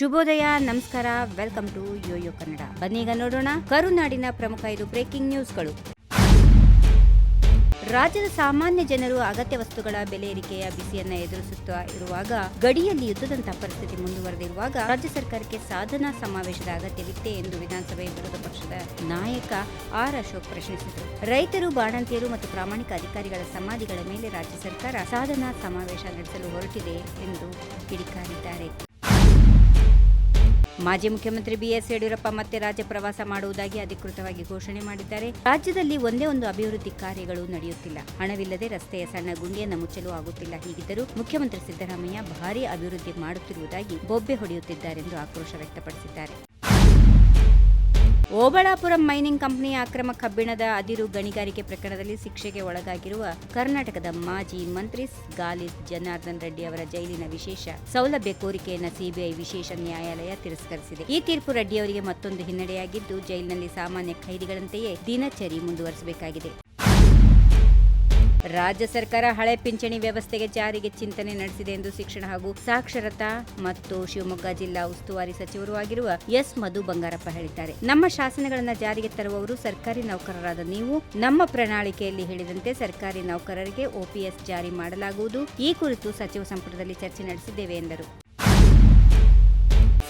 ಶುಭೋದಯ, ನಮಸ್ಕಾರ welcome to YoYo Kannada ಬನ್ನೀಗ ನೋಡೋಣ, ಕರುನಾಡಿನ ಪ್ರಮುಖ ಇದು ಬ್ರೇಕಿಂಗ್ ನ್ಯೂಸ್ಗಳು ರಾಜ್ಯದ ಸಾಮಾನ್ಯ ಜನರು ಅಗತ್ಯ ವಸ್ತುಗಳ ಬೆಲೆ ಏರಿಕೆಯ ಬಿಸಿಯನ್ನ ಎದುರಿಸುತ್ತಾ ಇರುವಾಗ, ಗಡಿಯಲ್ಲಿ ಯುದ್ಧದಂತಹ ಪರಿಸ್ಥಿತಿ ಮುಂದುವರೆದಿರುವಾಗ ರಾಜ್ಯ ಸರ್ಕಾರಕ್ಕೆ ಸಾಧನಾ ಸಮಾವೇಶದ ಅಗತ್ಯವಿತ್ತೆ ಎಂದು ವಿಧಾನಸಭೆ ವಿರೋಧ ಪಕ್ಷದ ನಾಯಕ ಆರ್ ಅಶೋಕ್ ಪ್ರಶ್ನಿಸಿದರು. ರೈತರು, ಬಾಣಂತಿಯರು ಮತ್ತು ಪ್ರಾಮಾಣಿಕ ಅಧಿಕಾರಿಗಳ ಸಮಾಧಿಗಳ ಮೇಲೆ ರಾಜ್ಯ ಸರ್ಕಾರ ಸಾಧನಾ ಸಮಾವೇಶ ನಡೆಸಲು ಹೊರಟಿದೆ ಎಂದು ಕಿಡಿಕಾರಿದ್ದಾರೆ. ಮಾಜಿ ಮುಖ್ಯಮಂತ್ರಿ ಬಿಎಸ್ ಯಡಿಯೂರಪ್ಪ ಮತ್ತೆ ರಾಜ್ಯ ಪ್ರವಾಸ ಮಾಡುವುದಾಗಿ ಅಧಿಕೃತವಾಗಿ ಘೋಷಣೆ ಮಾಡಿದ್ದಾರೆ. ರಾಜ್ಯದಲ್ಲಿ ಒಂದೇ ಒಂದು ಅಭಿವೃದ್ಧಿ ಕಾರ್ಯಗಳು ನಡೆಯುತ್ತಿಲ್ಲ. ಹಣವಿಲ್ಲದೆ ರಸ್ತೆಯ ಸಣ್ಣ ಗುಂಡಿಯನ್ನು ಮುಚ್ಚಲು ಆಗುತ್ತಿಲ್ಲ. ಹೀಗಿದ್ದರೂ ಮುಖ್ಯಮಂತ್ರಿ ಸಿದ್ದರಾಮಯ್ಯ ಭಾರೀ ಅಭಿವೃದ್ಧಿ ಮಾಡುತ್ತಿರುವುದಾಗಿ ಬೊಬ್ಬೆ ಹೊಡೆಯುತ್ತಿದ್ದಾರೆಂದು ಆಕ್ರೋಶ ವ್ಯಕ್ತಪಡಿಸಿದ್ದಾರೆ. ಓಬಳಾಪುರಂ ಮೈನಿಂಗ್ ಕಂಪನಿಯ ಅಕ್ರಮ ಕಬ್ಬಿಣದ ಅದಿರು ಗಣಿಗಾರಿಕೆ ಪ್ರಕರಣದಲ್ಲಿ ಶಿಕ್ಷೆಗೆ ಒಳಗಾಗಿರುವ ಕರ್ನಾಟಕದ ಮಾಜಿ ಮಂತ್ರಿ ಗಾಲಿ ಜನಾರ್ದನ್ ರೆಡ್ಡಿ ಅವರ ಜೈಲಿನ ವಿಶೇಷ ಸೌಲಭ್ಯ ಕೋರಿಕೆಯನ್ನು ಸಿಬಿಐ ವಿಶೇಷ ನ್ಯಾಯಾಲಯ ತಿರಸ್ಕರಿಸಿದೆ. ಈ ತೀರ್ಪು ರೆಡ್ಡಿ ಅವರಿಗೆ ಮತ್ತೊಂದು ಹಿನ್ನಡೆಯಾಗಿದ್ದು, ಜೈಲಿನಲ್ಲಿ ಸಾಮಾನ್ಯ ಖೈದಿಗಳಂತೆಯೇ ದಿನಚರಿ ಮುಂದುವರಿಸಬೇಕಾಗಿದೆ. ರಾಜ್ಯ ಸರ್ಕಾರ ಹಳೆ ಪಿಂಚಣಿ ವ್ಯವಸ್ಥೆಗೆ ಜಾರಿಗೆ ಚಿಂತನೆ ನಡೆಸಿದೆ ಎಂದು ಶಿಕ್ಷಣ ಹಾಗೂ ಸಾಕ್ಷರತಾ ಮತ್ತು ಶಿವಮೊಗ್ಗ ಜಿಲ್ಲಾ ಉಸ್ತುವಾರಿ ಸಚಿವರು ಆಗಿರುವ ಎಸ್ ಮಧು ಬಂಗಾರಪ್ಪ ಹೇಳಿದ್ದಾರೆ. ನಮ್ಮ ಶಾಸನಗಳನ್ನು ಜಾರಿಗೆ ತರುವವರು ಸರ್ಕಾರಿ ನೌಕರರಾದ ನೀವು. ನಮ್ಮ ಪ್ರಣಾಳಿಕೆಯಲ್ಲಿ ಹೇಳಿದಂತೆ ಸರ್ಕಾರಿ ನೌಕರರಿಗೆ ಓಪಿಎಸ್ ಜಾರಿ ಮಾಡಲಾಗುವುದು. ಈ ಕುರಿತು ಸಚಿವ ಸಂಪುಟದಲ್ಲಿ ಚರ್ಚೆ ನಡೆಸಿದ್ದೇವೆ ಎಂದರು.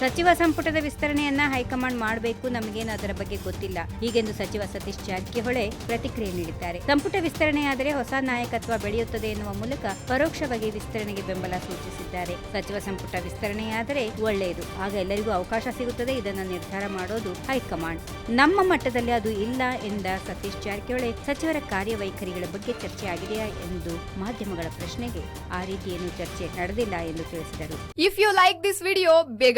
ಸಚಿವ ಸಂಪುಟದ ವಿಸ್ತರಣೆಯನ್ನ ಹೈಕಮಾಂಡ್ ಮಾಡಬೇಕು ನಮಗೇನು ಅದರ ಬಗ್ಗೆ ಗೊತ್ತಿಲ್ಲ. ಹೀಗೆಂದು ಸಚಿವ ಸತೀಶ್ ಜಾರಕಿಹೊಳಿ ಪ್ರತಿಕ್ರಿಯೆ ನೀಡಿದ್ದಾರೆ. ಸಂಪುಟ ವಿಸ್ತರಣೆಯಾದರೆ ಹೊಸ ನಾಯಕತ್ವ ಬೆಳೆಯುತ್ತದೆ ಎನ್ನುವ ಮೂಲಕ ಪರೋಕ್ಷವಾಗಿ ವಿಸ್ತರಣೆಗೆ ಬೆಂಬಲ ಸೂಚಿಸಿದ್ದಾರೆ. ಸಚಿವ ಸಂಪುಟ ವಿಸ್ತರಣೆಯಾದರೆ ಒಳ್ಳೆಯದು. ಆಗ ಎಲ್ಲರಿಗೂ ಅವಕಾಶ ಸಿಗುತ್ತದೆ. ಇದನ್ನು ನಿರ್ಧಾರ ಮಾಡೋದು ಹೈಕಮಾಂಡ್. ನಮ್ಮ ಮಟ್ಟದಲ್ಲಿ ಅದು ಇಲ್ಲ ಎಂದ ಸತೀಶ್ ಜಾರಕಿಹೊಳಿ ಸಚಿವರ ಕಾರ್ಯವೈಖರಿಗಳ ಬಗ್ಗೆ ಚರ್ಚೆ ಆಗಿದೆಯಾ ಎಂದು ಮಾಧ್ಯಮಗಳ ಪ್ರಶ್ನೆಗೆ ಆ ರೀತಿ ಚರ್ಚೆ ನಡೆದಿಲ್ಲ ಎಂದು ತಿಳಿಸಿದರು. If you like this video ಬೇಗ